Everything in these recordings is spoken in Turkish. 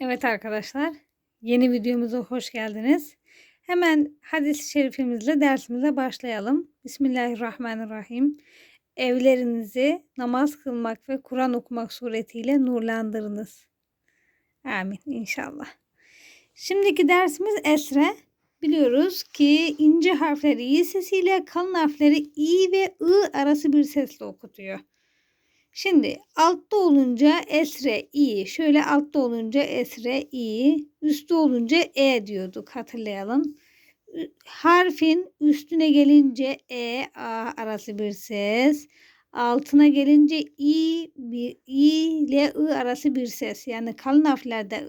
Evet arkadaşlar, yeni videomuza hoş geldiniz. Hemen hadis-i şerifimizle dersimize başlayalım. Bismillahirrahmanirrahim. Evlerinizi namaz kılmak ve Kur'an okumak suretiyle nurlandırınız. Amin inşallah. Şimdiki dersimiz esre. Biliyoruz ki ince harfleri i sesiyle kalın harfleri i ve ı arası bir sesle okutuyor. Şimdi altta olunca esre i, şöyle altta olunca esre i, üstte olunca e diyorduk hatırlayalım. Harfin üstüne gelince e a arası bir ses, altına gelince i bir i ile i arası bir ses. Yani kalın harflerde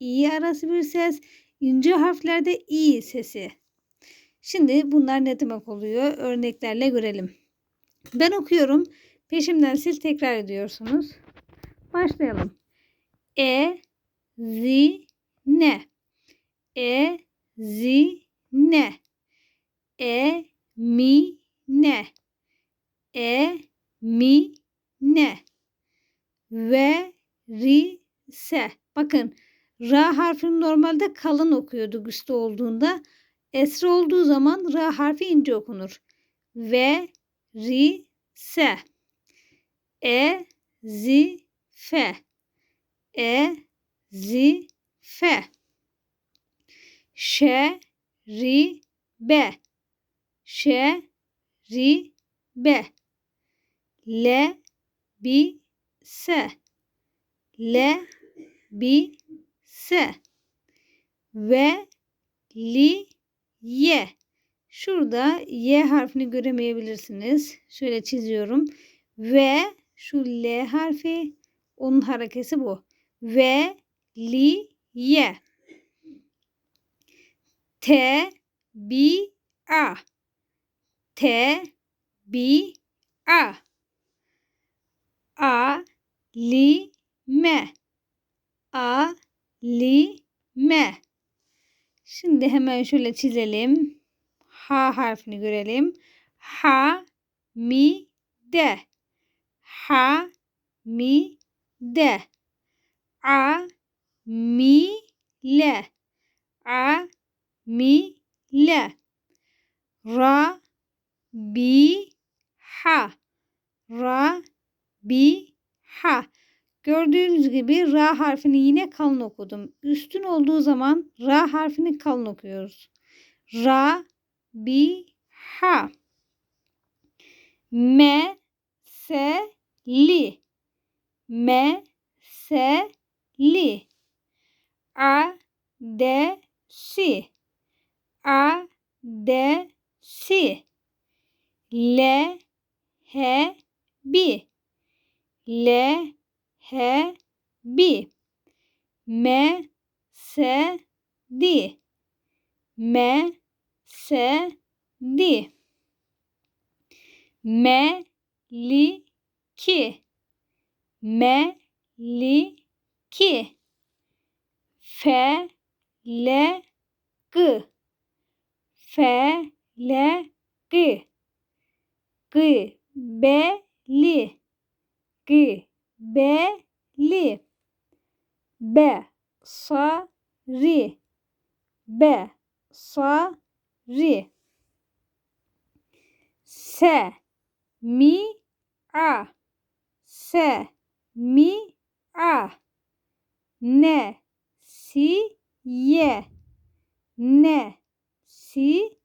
i, i arası bir ses, ince harflerde i sesi. Şimdi bunlar ne demek oluyor? Örneklerle görelim. Ben okuyorum. Peşimden siz tekrar ediyorsunuz. Başlayalım. E, zi, ne. E, zi, ne. E, mi, ne. E, mi, ne. Ve, ri, se. Bakın ra harfini normalde kalın okuyorduk üstte olduğunda. Esra olduğu zaman ra harfi ince okunur. Ve, ri, se. E zi fe. E zi fe. Ş ri be. Ş ri be. Le bi se. Le bi se. Ve li ye. Şurada y harfini göremeyebilirsiniz. Şöyle çiziyorum. Ve şu L harfi onun harekesi bu. Ve li ye. T bi a. T bi a. A li me. A li me. Şimdi hemen şöyle çizelim. H harfini görelim. Ha mi de ha mi de. A mi le. A mi le. Ra bi ha. Ra bi ha. Gördüğünüz gibi ra harfini yine kalın okudum. Üstün olduğu zaman ra harfini kalın okuyoruz. Ra bi ha. Me li. Me se li. A de si. A de si. Le he bi. Le he bi. Me se di. Me se di. Me li ki. Me li ki. Fe le gı. Fe le gı. Gı be gı be li. Be sa ri. Be sa ri. Se mi a se mi a. Ne si ye ne si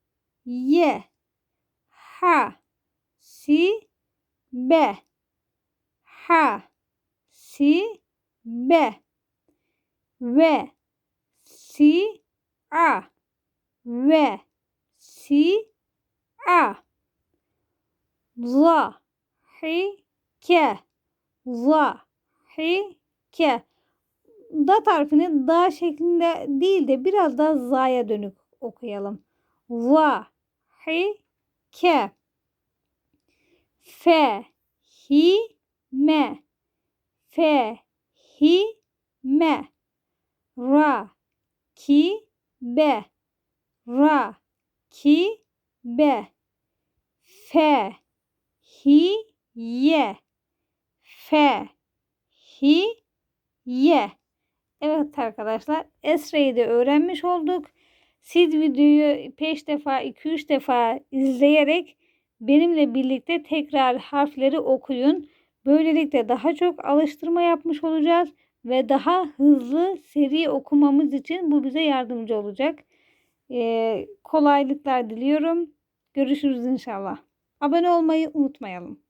ye ha si be ha si be ve si a. Ve si a. Za ke za ke. Da harfini da şeklinde değil de biraz daha za'ya dönük okuyalım. Va ke. Hi me. Fe hi me. Ra ki be. Ra ki be. Fe hi ye hi ye Evet arkadaşlar Esra'yı da öğrenmiş olduk. Siz videoyu 5 defa 2-3 defa izleyerek benimle birlikte tekrar harfleri okuyun. Böylelikle daha çok alıştırma yapmış olacağız ve daha hızlı seri okumamız için bu bize yardımcı olacak. Ee, kolaylıklar diliyorum. Görüşürüz inşallah. Abone olmayı unutmayalım.